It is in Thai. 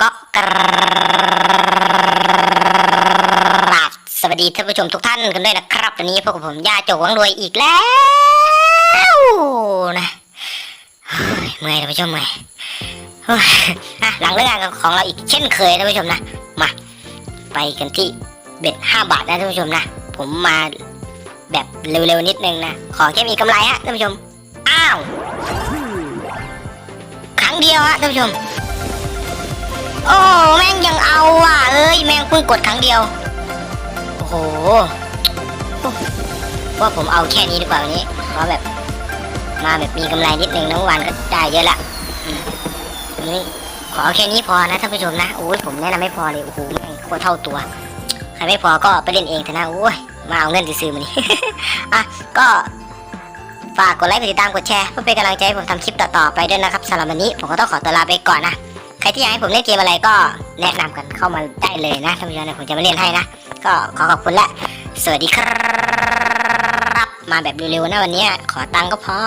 ก็กราบสวัสดีท่านผู้ชมทุกท่านกันด้วยนะครับวันนี้พวกผมย่าโจวังรวยอีกแล้วนะเมื่อยท่านผู้ชมเมื่อยอะหลังเลิกงานของเราอีกเช่นเคยท่านผู้ชมนะมาไปกันที่เบ็ดห้าบาทนะท่านผู้ชมนะ ผมมาแบบเร็วๆนิดนึงนะ ขอแค่มีกำไรฮะท่านผู้ชม อ้าว ครั้งเดียวฮะท่านผู้ชม โอ้แม่งยังเอาอะเอ้ยแม่งเพิ่งกดครั้งเดียว โอ้โหว่าผมเอาแค่นี้ดีกว่าวันนี้เพราะแบบมาแบบมีกำไรนิดนึงนะเมื่อวานก็ได้เยอะละอืมนนี้ขอเอาแค่นี้พอนะท่านผู้ชมนะโอ้ยผมแนะนำไม่พอเลยโอ้โหแม่งโคตรเท่าตัว ใครไม่พอก็ไปเล่นเองเถอะนะโอ้ยมาเอาเงินซื้อๆมานี่ อะก็ฝากกดไลค์กดติดตามกดแชร์เพื่อเป็นกำลังใจให้ผมทำคลิปต่อๆไปด้วยนะครับสำหรับวันนี้ผมก็ต้องขอตัวลาไปก่อนนะ ใครที่อยากให้ผมเล่นเกมอะไรก็แนะนำกันเข้ามาได้เลยนะท่านผู้ชมนะผมจะมาเล่นให้นะ ก็ขอขอบคุณและ สวัสดีครับ มาแบบเร็วๆนะวันนี้ขอตังก็พอ